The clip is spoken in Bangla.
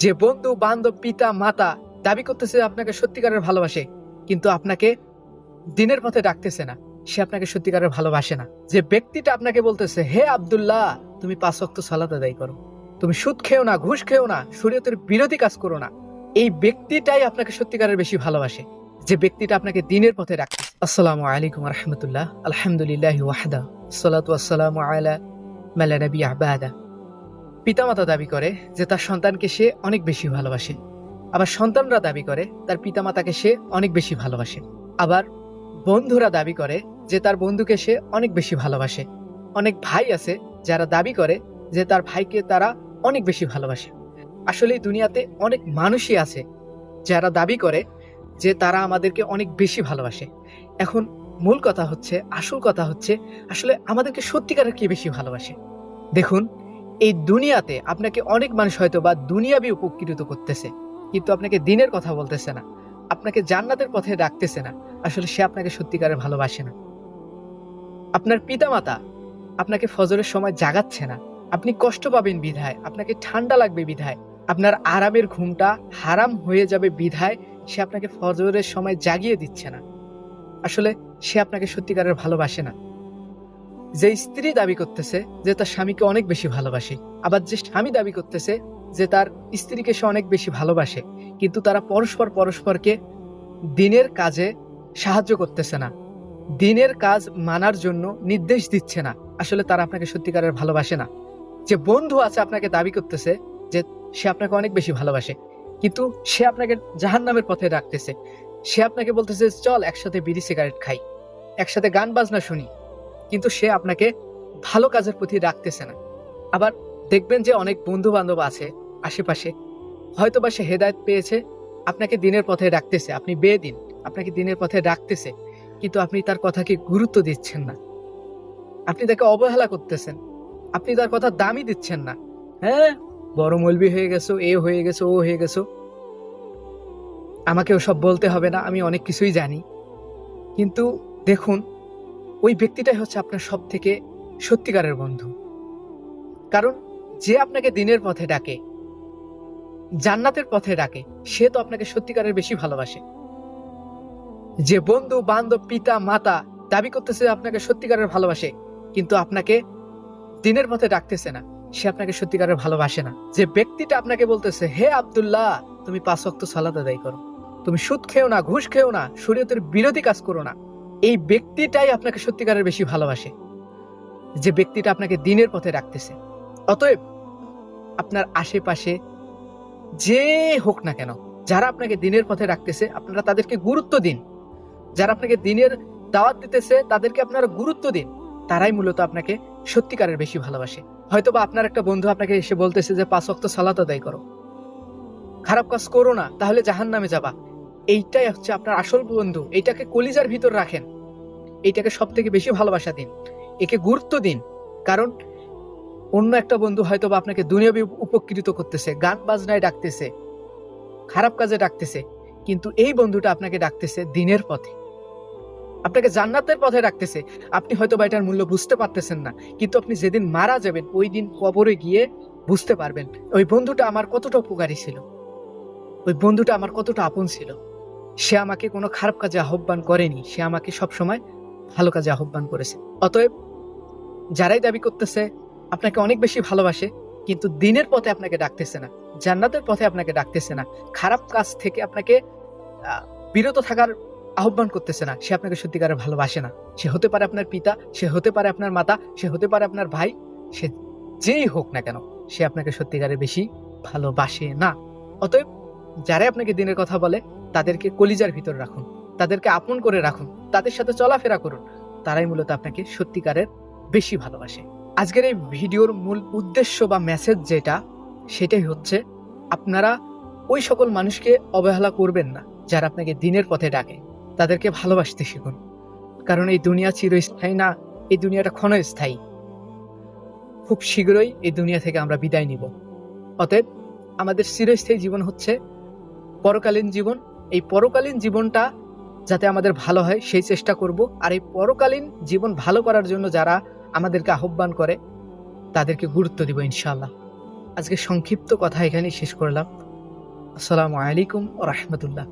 যে বন্ধু, বান্ধব, পিতা, মাতা দাবি করতেছে আপনাকে সত্যিকারের ভালোবাসে, কিন্তু আপনাকে দিনের পথে ডাকতেছে না। সে আপনাকে সত্যিকারের ভালোবাসে না। যে ব্যক্তিটা আপনাকে বলতেছে, হে আব্দুল্লাহ, তুমি পাঁচ ওয়াক্ত সালাত আদায় করো। তুমি সুদ খেও না, ঘুষ খেও না, শরীয়তের বিরোধী কাজ করো না। এই ব্যক্তিটাই আপনাকে সত্যিকারের বেশি ভালোবাসে, যে ব্যক্তিটা আপনাকে দিনের পথে ডাকতেছে। আসসালামু আলাইকুম রহমতুল্লাহ। আলহামদুলিল্লাহ ওয়াহদা সালাতু আলা মালা নবী আবাদা পিতামাতা দাবি করে যে তার সন্তানকে সে অনেক বেশি ভালোবাসে। আবার সন্তানরা দাবি করে তার পিতামাতাকে সে অনেক বেশি ভালোবাসে। আবার বন্ধুরা দাবি করে যে তার বন্ধুকে সে অনেক বেশি ভালোবাসে। অনেক ভাই আছে যারা দাবি করে যে তার ভাইকে তারা অনেক বেশি ভালোবাসে। আসলে দুনিয়াতে অনেক মানুষই আছে যারা দাবি করে যে তারা আমাদেরকে অনেক বেশি ভালোবাসে। এখন মূল কথা হচ্ছে, আসল কথা হচ্ছে, আসলে আমাদেরকে সত্যিকারের কি বেশি ভালোবাসে? দেখুন এই দুনিয়াতে আপনাকে অনেক মানুষ হয়তো বা দুনিয়াবি উপকৃত করতেছে, কিন্তু আপনাকে দিনের কথা বলতেছে না, আপনাকে জান্নাতের পথে ডাকতেছে না, আসলে সে আপনাকে সত্যিকারের ভালোবাসে না। আপনার পিতামাতা আপনাকে ফজরের সময় জাগাচ্ছে না, আপনি কষ্ট পাবেন বিধায়, আপনাকে ঠান্ডা লাগবে বিধায়, আপনার আরামের ঘুমটা হারাম হয়ে যাবে বিধায়, সে আপনাকে ফজরের সময় জাগিয়ে দিচ্ছে না। আসলে সে আপনাকে সত্যিকারের ভালোবাসে না। যে স্ত্রী দাবি করতেছে যে তার স্বামীকে অনেক বেশি ভালোবাসে, আবার যে স্বামী দাবি করতেছে যে তার স্ত্রীকে সে অনেক বেশি ভালোবাসে, কিন্তু তারা পরস্পর পরস্পরকে দিনের কাজে সাহায্য করতেছে না। দিনের কাজ মানার জন্য নির্দেশ দিচ্ছে না। আসলে তারা আপনাকে সত্যিকারের ভালোবাসে না। যে বন্ধু আছে আপনাকে দাবি করতেছে যে সে আপনাকে অনেক বেশি ভালোবাসে, কিন্তু সে আপনাকে জাহান নামের পথে রাখতেছে। সে আপনাকে বলতেছে, চল একসাথে বিড়ি সিগারেট খাই, একসাথে গান বাজনা শুনি। কিন্তু সে আপনাকে ভালো কাজের প্রতি রাখতেছে না। আবার দেখবেন যে অনেক বন্ধু বান্ধব আছে আশেপাশে হয়তো বা সে হেদায়ত পেয়েছে, আপনাকে দিনের পথে রাখতেছে, আপনি বেয়ে দিন আপনাকে দিনের পথে রাখতেছে, কিন্তু আপনি তার কথাকে গুরুত্ব দিচ্ছেন না। আপনি তাকে অবহেলা করতেছেন, আপনি তার কথা দামই দিচ্ছেন না। হ্যাঁ বড় মলবি হয়ে গেছো, এ হয়ে গেছো, ও হয়ে গেছো। আমাকে ওসব বলতে হবে না, আমি অনেক কিছুই জানি। কিন্তু দেখুন ওই ব্যক্তিটাই হচ্ছে আপনার সব থেকে সত্যিকারের বন্ধু। কারণ যে আপনাকে দিনের পথে ডাকে, জান্নাতের পথে ডাকে, সে তো আপনাকে সত্যিকারের বেশি ভালোবাসে। যে বন্ধু, বান্ধব, পিতা, মাতা দাবি করতেছে আপনাকে সত্যিকারের ভালোবাসে, কিন্তু আপনাকে দিনের পথে ডাকতেছে না, সে আপনাকে সত্যিকারের ভালোবাসে না। যে ব্যক্তিটা আপনাকে বলতেছে, হে আব্দুল্লাহ, তুমি পাঁচ ওয়াক্ত সালাত আদায় করো। তুমি সুদ খেও না, ঘুষ খেও না, শরীয়তের বিরোধী কাজ করো না। এই ব্যক্তিটাই আপনাকে সত্যিকারের বেশি ভালোবাসে, যে ব্যক্তিটা আপনাকে দিনের পথে রাখতেছে। অতএব আপনার আশেপাশে যে হোক না কেন, যারা আপনাকে দিনের পথে রাখতেছে, আপনারা তাদেরকে গুরুত্ব দিন। যারা আপনাকে দিনের দাওয়াত দিতেছে, তাদেরকে আপনারা গুরুত্ব দিন। তারাই মূলত আপনাকে সত্যিকারের বেশি ভালোবাসে। হয়তো বা আপনার একটা বন্ধু আপনাকে এসে বলতেছে যে, পাঁচ অক্ত সালাত আদায় করো। খারাপ কাজ করো না, তাহলে জাহান নামে যাবা। এইটাই হচ্ছে আপনার আসল বন্ধু। এইটাকে কলিজার ভিতর রাখেন। এইটাকে সব থেকে বেশি ভালোবাসা দিন। একে গুরুত্ব দিন। কারণ অন্য একটা বন্ধু হয়তো বা আপনাকে দুনিয়াবি উপকৃত করতেছে, গান বাজনায় ডাকতেছে, খারাপ কাজে ডাকতেছে, কিন্তু এই বন্ধুটা আপনাকে ডাকতেছে দিনের পথে। আপনাকে জান্নাতের পথে রাখতেছে আপনি হয়তো বা এটার মূল্য বুঝতে পারতেছেন না, কিন্তু আপনি যেদিন মারা যাবেন, ওই দিন কবরে গিয়ে বুঝতে পারবেন, ওই বন্ধুটা আমার কতটা উপকারী ছিল। ওই বন্ধুটা আমার কতটা আপন ছিল। সে আমাকে কোনো খারাপ কাজে আহ্বান করেনি। সে আমাকে সব সময় ভালো কাজে আহ্বান করেছে। অতএব, যারাই দাবি করতেছে, আপনাকে অনেক বেশি ভালোবাসে, কিন্তু দিনের পথে আপনাকে ডাকতেছে না, জান্নাতের পথে আপনাকে ডাকতেছে না, খারাপ কাজ থেকে আপনাকে বিরত থাকার আহ্বান করতেছে না, সে আপনাকে সত্যিকারের ভালোবাসে না। সে হতে পারে আপনার পিতা, সে হতে পারে আপনার মাতা, সে হতে পারে আপনার ভাই, সে যেই হোক না কেন, সে আপনাকে সত্যিকারে বেশি ভালোবাসে না। অতএব, যারাই আপনাকে দিনের কথা বলে, তাদেরকে কলিজার ভিতর রাখুন। তাদেরকে আপন করে রাখুন, তাদের সাথে চলাফেরা করুন। তারাই মূলত আপনাকে সত্যিকারের বেশি ভালোবাসে। আজকের এই ভিডিওর মূল উদ্দেশ্য বা মেসেজ যেটা, সেটাই হচ্ছে আপনারা ওই সকল মানুষকে অবহেলা করবেন না, যারা আপনাকে দিনের পথে ডাকে। তাদেরকে ভালোবাসতে শিখুন। কারণ এই দুনিয়া চিরস্থায়ী না, এই দুনিয়াটা ক্ষণস্থায়ী। খুব শীঘ্রই এই দুনিয়া থেকে আমরা বিদায় নিব। অতএব আমাদের চিরস্থায়ী জীবন হচ্ছে পরকালীন জীবন। এই পরকালীন জীবনটা যাতে আমাদের ভালো হয়, সেই চেষ্টা করব। আর এই পরকালীন জীবন ভালো করার জন্য যারা আমাদেরকে আহ্বান করে, তাদেরকে গুরুত্ব দিব ইনশাল্লাহ আজকে সংক্ষিপ্ত কথা এখানেই শেষ করলাম। আসসালামু আলাইকুম রহমতুল্লাহ।